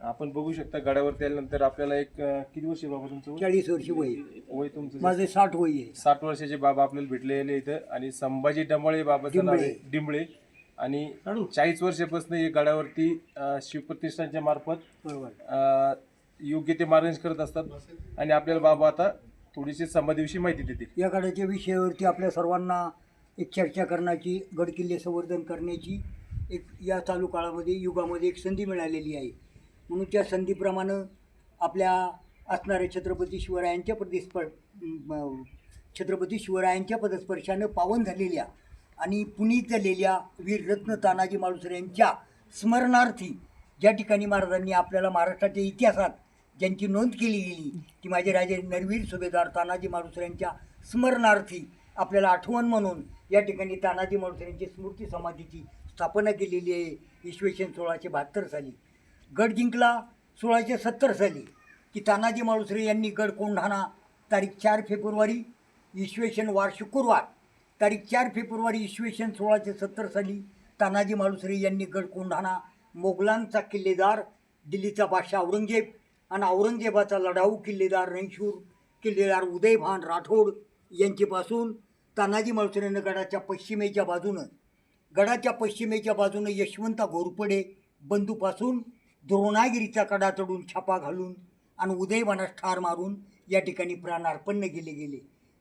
आपण बघू शकता गडावरती आल्यानंतर आपल्याला एक अं, किती वर्ष बाबा तुमचं वय? चाळीस वर्ष वय. वय तुमचं माझे साठ वय आहे. साठ वर्षाचे बाबा आपल्याला भेटलेले इथं. आणि संभाजी डमाळे बाबाचं नाव आहे डिंबळे. आणि चाळीस वर्षापासून हे गडावरती अं, शिवप्रतिष्ठानच्या मार्फत बरोबर. अं, योग्य ते मार्गदर्शन करत असतात. आणि आपल्याला बाबा आता थोडीशी समाधीविषयी माहिती देतील. या गडाच्या विषयावरती आपल्या सर्वांना एक चर्चा करण्याची गडकिल्ले संवर्धन करण्याची एक या चालू काळामध्ये युगामध्ये एक संधी मिळालेली आहे. म्हणून त्या संधीप्रमाणे आपल्या असणाऱ्या छत्रपती शिवरायांच्या प्रतिस्प छत्रपती शिवरायांच्या पदस्पर्शानं पावन झालेल्या आणि पुनीत झालेल्या वीर रत्न तानाजी मालुसरे यांच्या स्मरणार्थी ज्या ठिकाणी महाराजांनी आपल्याला महाराष्ट्राच्या इतिहासात ज्यांची नोंद केली गेली की माझे राजे नरवीर सुभेदार तानाजी मालुसरे यांच्या स्मरणार्थी आपल्याला आठवण म्हणून या ठिकाणी तानाजी मालुसरे यांची स्मृती समाधीची स्थापना केलेली आहे. इसवी सन सोळाशे बहात्तर साली. गड जिंकला सोळाशे सत्तर साली. की तानाजी माळुसरे यांनी गड कोंढाणा तारीख चार फेब्रुवारी इसवी वार शुक्रवार. तारीख चार फेब्रुवारी इसवी सोळाशे सत्तर साली तानाजी माळुसरे यांनी गड कोंढाणा मोगलांचा किल्लेदार दिल्लीचा बादशाह औरंगजेब. आणि औरंगजेबाचा लढाऊ किल्लेदार रणशूर किल्लेदार उदयभान राठोड यांच्यापासून तानाजी माळुसरेनं गडाच्या पश्चिमेच्या बाजूनं गडाच्या पश्चिमेच्या बाजूनं यशवंत घोरपडे बंधूपासून द्रोणागिरीचा कडा चढून छापा घालून आणि उदयवानास ठार मारून या ठिकाणी प्राणार्पण केले गेले.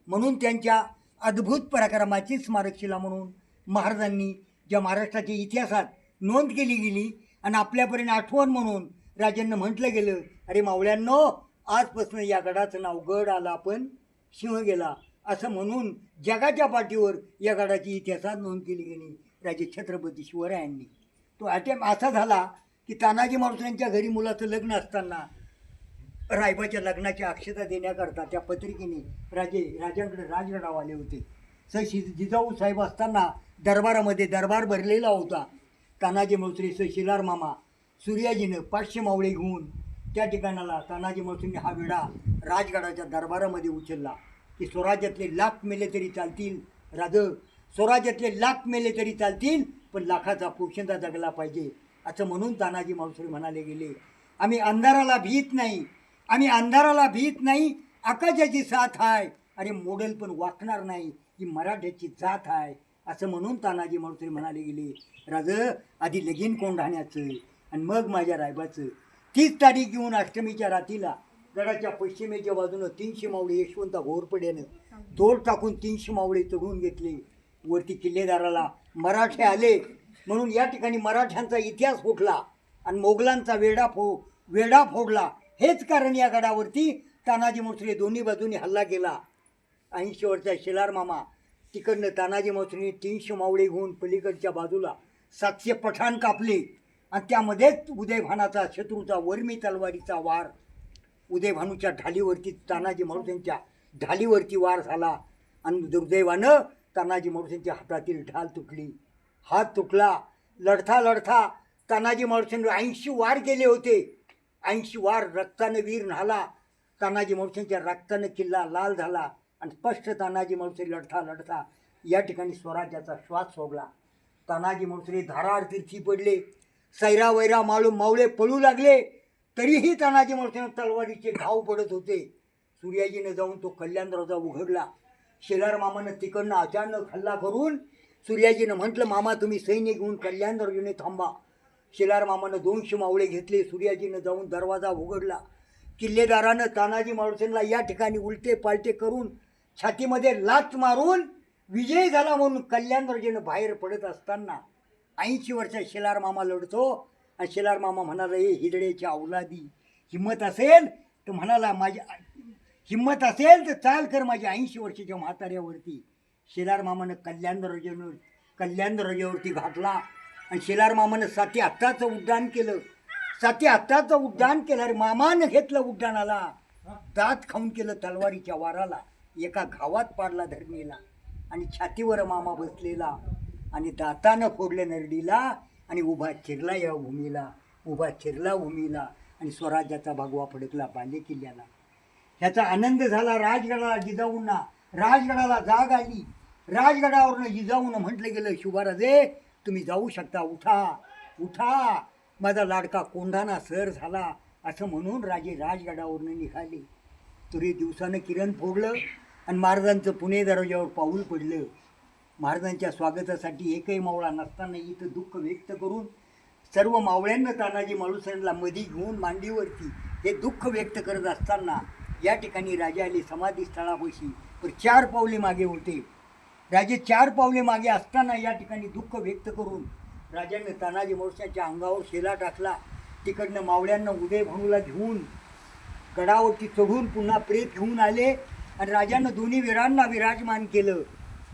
म्हणून त्यांच्या अद्भुत पराक्रमाची स्मारकशिला म्हणून महाराजांनी ज्या महाराष्ट्राच्या इतिहासात नोंद केली गेली आणि आपल्यापर्यंत आठवण म्हणून राजांना म्हटलं गेलं अरे मावळ्यांनो आजपासून या गडाचं नाव गड आला पण सिंह गेला. असं म्हणून जगाच्या पाठीवर या गडाची इतिहासात नोंद केली गेली राजे छत्रपती शिवरायांनी. तो अटेम असा झाला की तानाजी मालुसऱ्यांच्या घरी मुलाचं लग्न असताना रायबाच्या लग्नाची अक्षता देण्याकरता त्या पत्रिकेने राजे राजांकडे राजगडाव आले होते. सर शि जिजाऊ साहेब असताना दरबारामध्ये दरबार भरलेला होता. तानाजी मालुसरे सर शिलार मामा सूर्याजीनं पाचशे मावळे घेऊन त्या ठिकाणाला तानाजी मालुसरेंनी हा विडा राजगडाच्या दरबारामध्ये उचलला. की स्वराज्यातले लाख मेले तरी चालतील राज स्वराज्यातले लाख मेले तरी चालतील पण लाखाचा पोशिंदा जगला पाहिजे. असं म्हणून तानाजी मालुसरे म्हणाले गेले. आम्ही अंधाराला भीत नाही. आम्ही अंधाराला भीत नाही. आकाशाची साथ आहे. अरे मोडेल पण वाकणार नाही. ही मराठ्याची जात आहे. असं म्हणून तानाजी मालुसरे म्हणाले गेले. राज आधी लगीन कोंढाण्याचं आणि मग माझ्या रायबाचं? तीस तारीख येऊन अष्टमीच्या रात्रीला गडाच्या पश्चिमेच्या बाजूनं तीनशे मावळे यशवंत घोरपड्यानं दोर टाकून तीनशे मावळे चढवून घेतले. वरती किल्लेदाराला मराठे आले. म्हणून या ठिकाणी मराठ्यांचा इतिहास फुटला आणि मोगलांचा वेडा फो वेडा फोडला. हेच कारण या गडावरती तानाजी मोसरे दोन्ही बाजूनी हल्ला केला. ऐंशी वर्षा शेलार मामा तिकडनं तानाजी मोसरीने तीनशे मावळे घेऊन पलीकडच्या बाजूला सातशे पठाण कापले. आणि त्यामध्येच उदयभानाचा शत्रूचा वर्मी तलवारीचा वार. उदयभानूच्या ढालीवरती तानाजी मारुतींच्या ढालीवरती वार झाला. आणि दुर्दैवानं तानाजी मारुतींच्या हातातील ढाल तुटली. हात तुटला लढता लढता तानाजी मावशींवर ऐंशी वार केले होते. ऐंशी वार रक्तानं वीर न्हाला तानाजी मावशींच्या रक्तानं किल्ला लाल झाला आणि स्पष्ट तानाजी मावशी लढता लढता या ठिकाणी स्वराज्याचा श्वास सोडला. तानाजी मावशी धारार तिरची पडले. सैरा वैरा माळू मावळे पळू लागले. तरीही तानाजी मावशीनं तलवारीचे घाव पडत होते. सूर्याजीनं जाऊन तो कल्याण दरवाजा उघडला. शेलार मामानं तिकडनं अचानक हल्ला करून सूर्याजीनं म्हटलं मामा तुम्ही सैन्य घेऊन कल्याण दरवाजाने थांबा. शिलार मामानं दोनशे मावळे घेतले सूर्याजीनं जाऊन दरवाजा उघडला. किल्लेदारानं तानाजी मारुतींना या ठिकाणी उलटे पालटे करून छातीमध्ये लाच मारून विजय झाला म्हणून कल्याण दर्जेनं बाहेर पडत असताना ऐंशी वर्षात शेलार मामा लढतो आणि शिलार मामा म्हणाला ए हिदड्याच्या औलादी हिंमत असेल तर म्हणाला माझी हिंमत असेल तर चाल कर माझ्या ऐंशी वर्षाच्या म्हाताऱ्यावरती. शेलार मामानं कल्याण दर्जेनं कल्याण रजेवरती घातला. आणि शेलार मामानं साती आत्ताचं उड्डाण केलं. साती आत्ताचं उड्डाण केलं अरे मामानं घेतलं उड्डाणाला. दात खाऊन केलं तलवारीच्या वाराला. एका घावात पाडला धरणीला. आणि छातीवर मामा बसलेला. आणि दातानं फोडलं नरडीला. आणि उभा चिरला या भूमीला. उभा चिरला भूमीला. आणि स्वराज्याचा भगवा फडकला बाले किल्ल्याला. ह्याचा आनंद झाला राजगडाला जिजाऊंना. राजगडाला जाग आली. राजगडावरनं जिजाऊन म्हटलं गेलं शिवराजे तुम्ही जाऊ शकता उठा उठा. माझा लाडका कोंढाणा सर झाला असं म्हणून राजे राजगडावरनं निघाले. तरी दिवसानं किरण फोडलं आणि महाराजांचं पुणे दरवाज्यावर पाऊल पडलं. महाराजांच्या स्वागतासाठी एकही मावळा नसताना इथं दुःख व्यक्त करून सर्व मावळ्यांना तानाजी मालुसरेंना मधी घेऊन मांडीवरती हे दुःख व्यक्त करत असताना या ठिकाणी राजा आले समाधी स्थळापाशी तर चार पावले मागे होते. राजे चार पावले मागे असताना या ठिकाणी दुःख व्यक्त करून राजाने तानाजी मालुसऱ्यांच्या अंगावर शेला टाकला. तिकडनं मावळ्यांना उदय भाऊला घेऊन गडावरती चढून पुन्हा प्रेत घेऊन आले आणि राजानं दोन्ही वीरांना विराजमान केलं.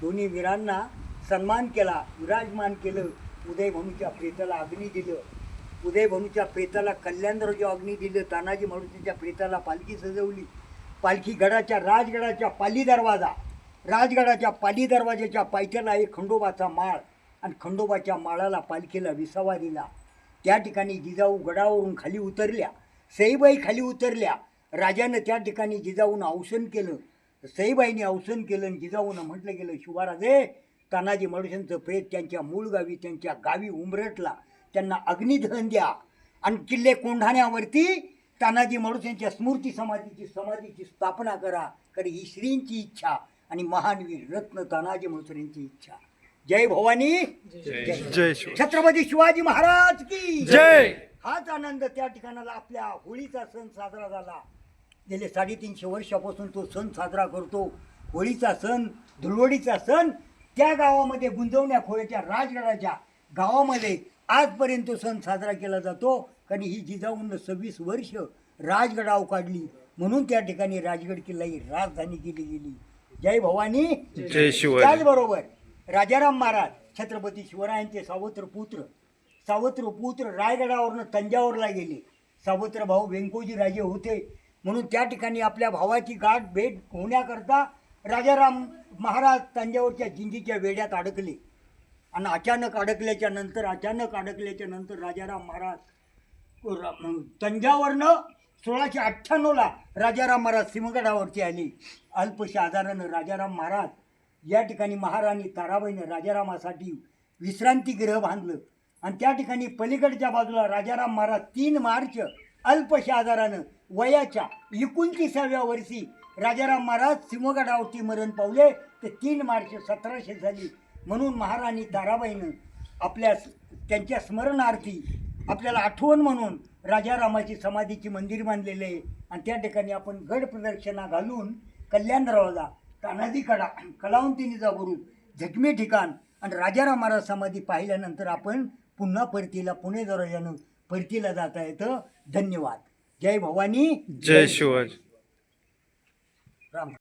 दोन्ही वीरांना सन्मान केला विराजमान केलं. उदयभनूच्या प्रेताला अग्नी दिलं. उदय भानूच्या प्रेताला कल्याणदरच्या अग्नी दिलं. तानाजी मारुतीच्या प्रेताला पालखी सजवली. पालखी गडाच्या राजगडाच्या पाली दरवाजा राजगडाच्या पाली दरवाजाच्या पायथ्याला एक खंडोबाचा माळ आणि खंडोबाच्या माळाला पालखीला विसावा दिला. त्या ठिकाणी जिजाऊ गडावरून खाली उतरल्या. सईबाई खाली उतरल्या. राजानं त्या ठिकाणी जिजाऊन औषण केलं. सईबाईने अवसन केलं आणि जिजाऊनं म्हटलं गेलं शिवाराजे तानाजी मडसेंचं प्रेत त्यांच्या मूळ गावी त्यांच्या गावी उमरटला. त्यांना अग्निदहन द्या. आणि किल्ले कोंढाण्यावरती तानाजी मडसेंच्या स्मृती समाधीची समाधीची स्थापना करा. कारण ही श्रींची इच्छा. आणि महानवीर रत्न तानाजी मडसरेंची इच्छा. जय भवानी. जय छत्रपती शिवाजी महाराज की जय. हाच आनंद त्या ठिकाणाला आपल्या होळीचा सण साजरा झाला. गेले साडेतीनशे वर्षापासून तो सण साजरा करतो. होळीचा सण धुळवडीचा सण त्या गावामध्ये गुंजवण्या खोऱ्याच्या राजगडाच्या गावामध्ये आजपर्यंत तो सण साजरा केला जातो. कारण ही जिजाऊनं सव्वीस वर्ष राजगडाव काढली. म्हणून त्या ठिकाणी राजगड किल्ला ही राजधानी केली गेली. जय भवानी. जय शिवाजी. त्याचबरोबर राजाराम महाराज छत्रपती शिवरायांचे सावत्र पुत्र सावत्र पुत्र रायगडावरनं तंजावरला गेले. सावत्र भाऊ व्यंकोजी राजे होते. म्हणून त्या ठिकाणी आपल्या भावाची गाठ भेट होण्याकरता राजाराम महाराज तंजावरच्या जिंजीच्या वेड्यात अडकले. आणि अचानक अडकल्याच्या नंतर अचानक अडकल्याच्या नंतर राजाराम महाराज तंजावरनं सोळाशे अठ्ठ्याण्णवला राजाराम महाराज सिंहगडावरती आले अल्पशा आजारानं राजाराम महाराज या ठिकाणी महाराणी ताराबाईनं राजारामासाठी विश्रांतीगृह बांधलं. आणि त्या ठिकाणी पलीकडच्या बाजूला राजाराम महाराज तीन मार्च अल्पशा आजारानं वयाच्या एकोणतीसाव्या वर्षी राजाराम महाराज सिंहगडावरती मरण पावले. ते तीन मार्च सतराशे झाली. म्हणून महाराणी ताराबाईनं आपल्या त्यांच्या स्मरणार्थी आपल्याला आठवण म्हणून राजारामाची समाधीची मंदिर बांधलेले आहे. आणि त्या ठिकाणी आपण गड प्रदक्षिणा घालून कल्याण दरवाजा तानाजी कडा कलावंतिनीचा गुरु जखमी ठिकाण आणि राजाराम महाराज समाधी पाहिल्यानंतर आपण पुन्हा परतीला पुणे दरवाजानं परतीला जाता येतं. धन्यवाद. जय भवानी. जय शिवाजी. राम.